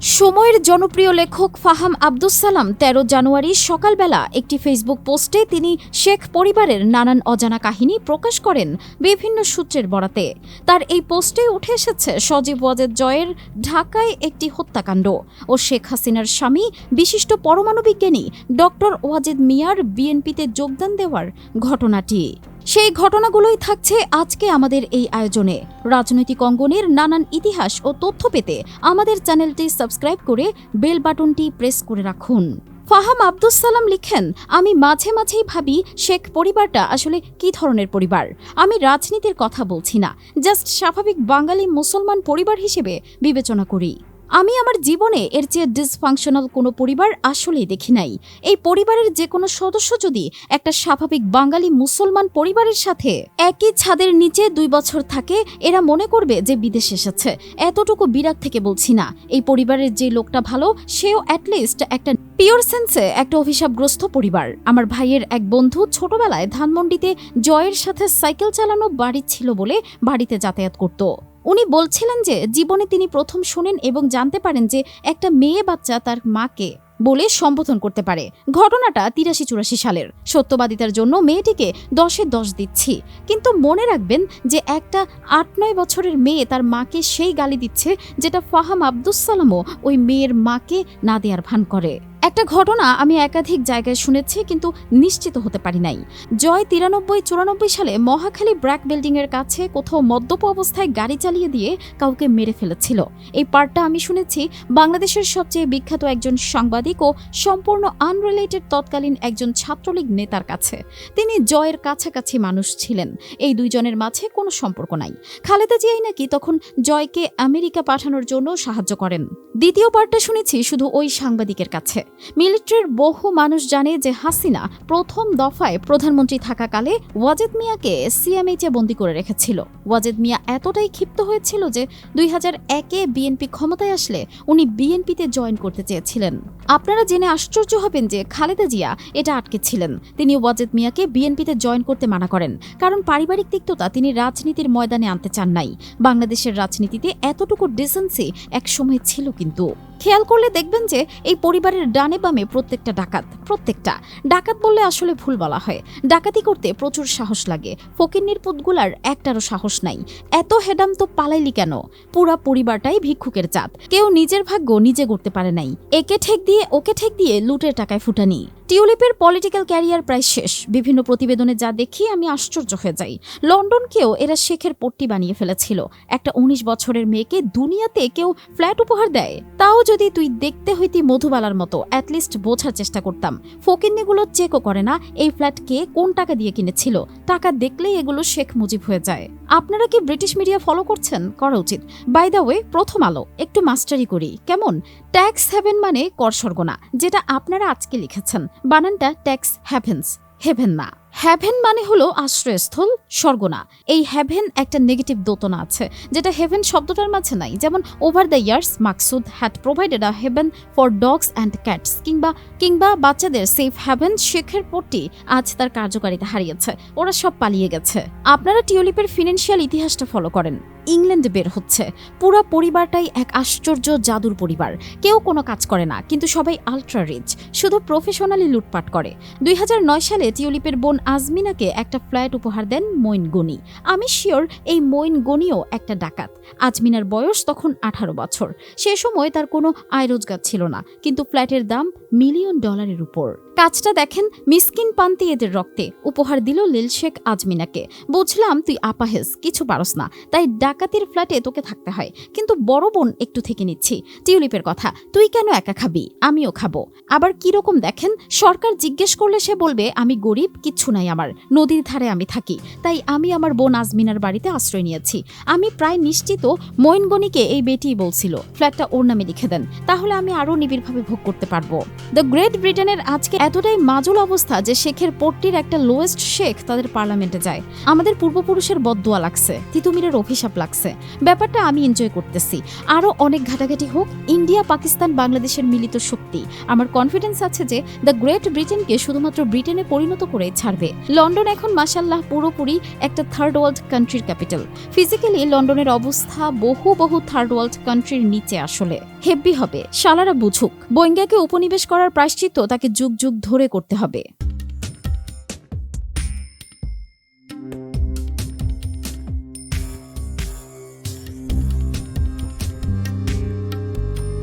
সময়ের জনপ্রিয় লেখক ফাহাম আব্দুস সালাম তেরো জানুয়ারি সকালবেলা একটি ফেসবুক পোস্টে তিনি শেখ পরিবারের নানান অজানা কাহিনী প্রকাশ করেন বিভিন্ন সূত্রের বরাতে। তার এই পোস্টে উঠে এসেছে সজীব ওয়াজেদ জয়ের ঢাকায় একটি হত্যাকাণ্ড ও শেখ হাসিনার স্বামী বিশিষ্ট পরমাণু বিজ্ঞানী ডক্টর ওয়াজেদ মিয়ার বিএনপিতে যোগদান দেওয়ার ঘটনাটি। সেই ঘটনাগুলোই থাকছে আজকে আমাদের এই আয়োজনে। রাজনৈতিক অঙ্গনের নানান ইতিহাস ও তথ্য পেতে আমাদের চ্যানেলটি সাবস্ক্রাইব করে বেল বাটনটি প্রেস করে রাখুন। ফাহাম আব্দুস সালাম লিখেন, আমি মাঝে মাঝেই ভাবি শেখ পরিবারটা আসলে কি ধরনের পরিবার? আমি রাজনীতির কথা বলছি না, জাস্ট স্বাভাবিক বাঙালি মুসলমান পরিবার হিসেবে বিবেচনা করি। আমি আমার জীবনে এর চেয়ে ডিসফাংশনাল কোনো পরিবার আসলেই দেখি নাই। এই পরিবারের যে কোনো সদস্য যদি একটা স্বাভাবিক বাঙালি মুসলমান পরিবারের সাথে একই ছাদের নিচে দুই বছর থাকে, এরা মনে করবে যে বিদেশ এসেছে। এতটুকু বিরাগ থেকে বলছি না। এই পরিবারের যে লোকটা ভালো, সেও অ্যাটলিস্ট একটা পিওর সেন্সে একটা অভিশাপগ্রস্ত পরিবার। আমার ভাইয়ের এক বন্ধু ছোটবেলায় ধানমন্ডিতে জয়ের সাথে সাইকেল চালানো বাড়ি ছিল বলে বাড়িতে যাতায়াত করত। উনি বলছিলেন যে, জীবনে তিনি প্রথম শোনেন এবং জানতে পারেন যে, একটা মেয়ে বাচ্চা তার মাকে বলে সম্বোধন করতে পারে। ঘটনাটা তিরাশি চুরাশি সালের। সত্যবাদিতার জন্য মেয়েটিকে দশে দশ দিচ্ছি। কিন্তু মনে রাখবেন যে, একটা আট নয় বছরের মেয়ে তার মাকে সেই গালি দিচ্ছে যেটা ফাহাম আব্দুস সালামও ওই মেয়ের মাকে না দেওয়ার ভান করে। একটা ঘটনা আমি একাধিক জায়গায় শুনেছি, কিন্তু নিশ্চিত হতে পারি নাই। জয় তিরানব্বই চুরানব্বই সালে মহাখালী ব্র্যাক বিল্ডিং এর কাছে কোথাও মদ্যপ অবস্থায় গাড়ি চালিয়ে দিয়ে কাউকে মেরে ফেলেছিল। এই পার্টটা আমি শুনেছি, বাংলাদেশের সবচেয়ে বিখ্যাত একজন সাংবাদিক ও সম্পূর্ণ আনরিলেটেড তৎকালীন একজন ছাত্রলীগ নেতার কাছে। তিনি জয়ের কাছাকাছি মানুষ ছিলেন। এই দুইজনের মাঝে কোনো সম্পর্ক নাই। খালেদা জিয়াই নাকি তখন জয়কে আমেরিকা পাঠানোর জন্য সাহায্য করেন। দ্বিতীয় পার্টটা শুনেছি, শুধু ওই সাংবাদিকের কাছে। মিলিটারির বহু মানুষ জানে যে হাসিনা প্রথম দফায় প্রধানমন্ত্রী থাকাকালে ওয়াজেদ মিয়াকে সিএমএইচে বন্দি করে রেখেছিল। ওয়াজেদ মিয়া এতটাই ক্ষিপ্ত হয়েছিল যে দুই হাজার একে বিএনপি ক্ষমতায় আসলে উনি বিএনপিতে জয়েন করতে চেয়েছিলেন। আপনারা জেনে আশ্চর্য হবেন যে খালেদা জিয়া এটা আটকে ছিলেন। তিনি ওয়াজেদ মিয়াকে বিএনপিতে জয়েন করতে মানা করেন, কারণ পারিবারিক তিক্ততা তিনি রাজনীতির ময়দানে আনতে চান নাই। বাংলাদেশের রাজনীতিতে এতটুকু ডিসেন্সি একসময় ছিল কিন্তু। খেয়াল করলে দেখবেন যে এই পরিবারের ডানে বামে প্রত্যেকটা ডাকাত প্রত্যেকটা। ডাকাত বললে আসলে ভুল বলা হয়। ডাকাতি করতে প্রচুর সাহস লাগে। ফকিন্নির পুতগুলার একটারও সাহস নাই। এত হেডাম তো পালাইলি কেন? পুরা পরিবারটাই ভিক্ষুকের চাঁদ। কেউ নিজের ভাগ্য নিজে করতে পারে নাই। একে ঠেক দিয়ে ওকে ঠেক দিয়ে লুটের টাকায় ফুটানি। টিউলিপের পলিটিক্যাল ক্যারিয়ার প্রায় শেষ। বিভিন্ন প্রতিবেদনে যা দেখি, আমি আশ্চর্য হয়ে যাই। লন্ডনকেও এরা শেখের পট্টি বানিয়ে ফেলেছিল। একটা উনিশ বছরের মেয়েকে দুনিয়াতে কেউ ফ্ল্যাট উপহার দেয়? তাও যদি তুই দেখতে হইতি মধুবালার মতো অ্যাটলিস্ট বোঝার চেষ্টা করতাম। ফকিন্নিগুলো চেকও করে না, এই ফ্ল্যাট কে কোন টাকা দিয়ে কিনেছিল। টাকা দেখলেই এগুলো শেখ মুজিব হয়ে যায়। আপনারা কি ব্রিটিশ মিডিয়া ফলো করছেন? করা উচিত। বাই দ্য ওয়ে প্রথম আলো। একটু মাস্টারি করি। কেমন? ট্যাক্স হ্যাভেন মানে কর স্বর্গনা যেটা আপনারা আজকে লিখেছেন। বানানটা ট্যাক্স হ্যাভেন্স হেভেন না। হ্যাভেন মানে হলো আশ্রয়স্থল, স্বর্গনা। এই হ্যাভেন একটা নেগেটিভ দোতনা আছে, যেটা হেভেন শব্দটার মাঝে নাই। যেমন over the years Maqsood had provided a haven for dogs and cats কিংবা কিংবা বাচ্চাদের সেফ হ্যাভেন শেখের পরটি আজ তার কার্যকারিতা হারিয়েছে। ওরা সব পালিয়ে গেছে। আপনারা টিউলিপের ফিনান্সিয়াল ইতিহাসটা ফলো করেন। ইংল্যান্ডে বের হচ্ছে। পুরো পরিবারটাই এক আশ্চর্য জাদুর পরিবার। কেউ কোনো কাজ করে না, কিন্তু সবাই আলট্রা রিচ শুধু প্রফেশনালি লুটপাট করে। দুই হাজার নয় সালে টিউলিপের বোন আজমিনাকে একটা ফ্ল্যাট উপহার দেন মইন গনি। আমি শিওর এই মইন গনিও একটা ডাকাত। আজমিনার বয়স তখন আঠারো বছর। সে সময় তার কোনো আয় রোজগার ছিল না, কিন্তু ফ্ল্যাটের দাম মিলিয়ন ডলারের উপর। কাজটা দেখেন মিসকিন পান্তি এদের রক্তে। উপহার দিল লিল শেখ আজমিনাকে। বুঝলাম তুই আপাহেস কিছু পারস না। তাই ডাকাতির ফ্ল্যাটে তোকে থাকতে হয়। কিন্তু বড় বোন একটু থেকে নিচ্ছি। টিউলিপের কথা, তুই কেন একা খাবি? আমিও খাব। আবার কীরকম দেখেন, সরকার জিজ্ঞেস করলে সে বলবে, আমি গরিব, কিচ্ছু নাই আমার। নদীর ধারে আমি থাকি। তাই আমি আমার বোন আজমিনার বাড়িতে আশ্রয় নিয়েছি। আমি প্রায় নিশ্চিত মৈনগণিকে এই বেটিই বলছিল, ফ্ল্যাটটা ওর নামে লিখে দেন। তাহলে আমি আরও নিবিড়ভাবে ভোগ করতে পারব। দ্য গ্রেট ব্রিটেনের আজকে এতটাই মাজুল অবস্থা যে শেখের পট্টির একটা লোয়েস্ট শেখ তাদের পার্লামেন্টে যায়। আমাদের পূর্বপুরুষের বদদোয়া লাগছে, তিতুমিরের অভিশাপ লাগছে। ব্যাপারটা আমি এনজয় করতেছি। আরও অনেক ঘাটাঘাটি হোক, ইন্ডিয়া, পাকিস্তান, বাংলাদেশের মিলিত শক্তি। আমার কনফিডেন্স আছে যে দ্য গ্রেট ব্রিটেনকে শুধুমাত্র ব্রিটেনে পরিণত করে ছাড়বে। লন্ডন এখন মাসাল্লাহ পুরোপুরি একটা থার্ড ওয়ার্ল্ড কান্ট্রির ক্যাপিটাল ফিজিক্যালি লন্ডনের অবস্থা বহু বহু থার্ড ওয়ার্ল্ড কান্ট্রির নিচে আসলে। হেব্বি হবে শালারা বুঝুক। বৈঙ্গাকে উপনিবেশ করার প্রায়শ্চিত্ত তাকে যুগ যুগ ধরে করতে হবে।